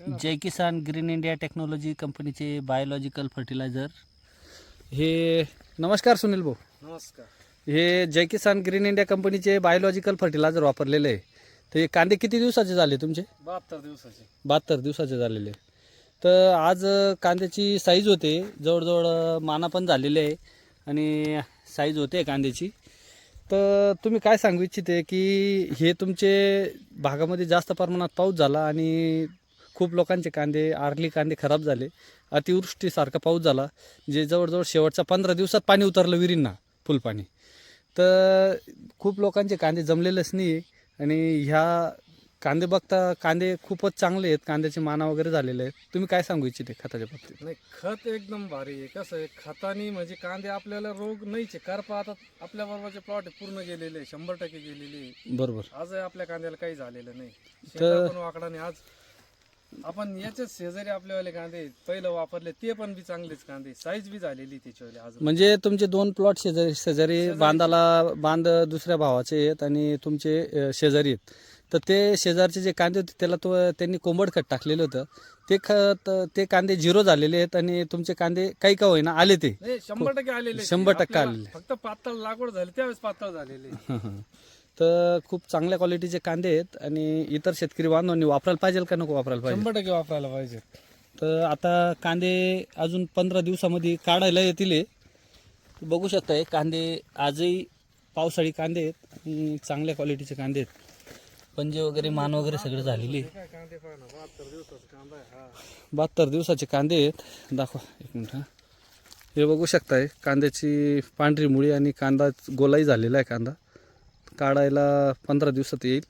Jai Kisan green India technology कंपनीचे biological fertiliser हे नमस्कार सुनील भाऊ. नमस्कार. हे जय किसान ग्रीन इंडिया कंपनीचे बायोलॉजिकल फर्टिलायझर वापरलेले आहे. तर हे कांदे किती दिवसाचे झाले तुमचे? बहात्तर दिवसाची. बहात्तर दिवसाचे झालेले तर आज कांद्याची साईज होते. जवळजवळ माना पण झालेले आहे. आणि साईज होते कांद्याची. तर तुम्ही काय सांगू इच्छिते की हे तुमचे भागामध्ये जास्त प्रमाणात पाऊस झाला आणि खूप लोकांचे कांदे आरली कांदे खराब झाले. अतिवृष्टीसारखा पाऊस झाला जे जवळजवळ शेवटच्या पंधरा दिवसात पाणी उतरलं विहिरींना फुलपाणी तर खूप लोकांचे कांदे जमलेलेच नाही आणि ह्या कांदे बघता कांदे खूपच चांगले आहेत कांद्याचे माना वगैरे झालेले आहेत. तुम्ही काय सांगू इच्छिते खताच्या बाबतीत? नाही खत एकदम भारी आहे. कसं आहे खतानी म्हणजे कांदे आपल्याला रोग नाहीच. करपा आता आपल्या बरोबरचे प्लॉट पूर्ण गेलेले शंभर टक्के गेलेले. बरोबर. आज आपल्या कांद्याला काही झालेलं नाही. तर- पण आज आपण याच्याच शेजारी आपल्यावाले कांदे पहिलं वापरले ते पण बी चांगलेच कांदे. साईज बी झालेली त्याच्यावाले आज म्हणजे तुमचे दोन प्लॉट शेजारी शेजारी बांधाला बांध दुसऱ्या भावाचे आहेत आणि तुमचे अ, शेजारी आहेत. तर ते शेजारचे जे कांदे होते त्याला तो त्यांनी कोंबड खत टाकलेलं होतं. ते खत ते कांदे झिरो झालेले आहेत आणि तुमचे कांदे काही का होईना आले ते. नाही शंभर टक्के आलेले शंभर टक्के आपल्याला आलेले. फक्त पातळ लागवड झाली त्यावेळेस पातळ झालेले तर खूप चांगल्या क्वालिटीचे कांदे आहेत आणि इतर शेतकरी बांधवांनी वापरायला पाहिजे का नको वापरायला पाहिजे? शंभर टक्के वापरायला पाहिजे तर आता कांदे अजून पंधरा दिवसामध्ये काढायला येतील हे. बघू शकताय कांदे आजही पावसाळी कांदे आहेत आणि चांगल्या क्वालिटीचे कांदे आहेत. पंजे वगैरे मान वगैरे सगळं झालेली आहे. आहे बहात्तर दिवसाचे कांदे आहेत. दाखवा एक मिनिट हा. हे बघू शकताय कांद्याची पांढरी मुळी आणि कांदा गोलाई झालेला आहे कांदा. काढायला पंधरा दिवसात येईल.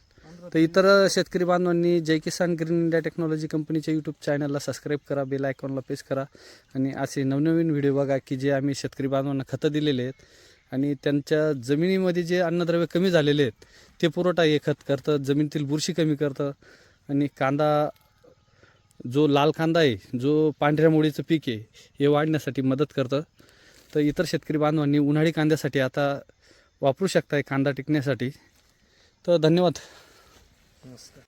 तर इतर शेतकरी बांधवांनी Jai Kisan green India technology कंपनीच्या यूट्यूब चॅनलला सबस्क्राईब करा बेल आयकॉनला प्रेस करा. आणि असे नवनवीन व्हिडिओ बघा की जे आम्ही शेतकरी बांधवांना खतं दिलेले आहेत. आणि त्यांच्या जमिनीमध्ये जे अन्नद्रव्य कमी झालेले आहेत ते पुरवठा हे खत करतं जमिनीतील बुरशी कमी करतं. आणि कांदा जो लाल कांदा आहे जो पांढऱ्या मुळीचं पीक आहे हे वाढण्यासाठी मदत करतं. तर इतर शेतकरी बांधवांनी उन्हाळी कांद्यासाठी आता वापरू शकताय कांदा टिकण्यासाठी. तर धन्यवाद. नमस्कार.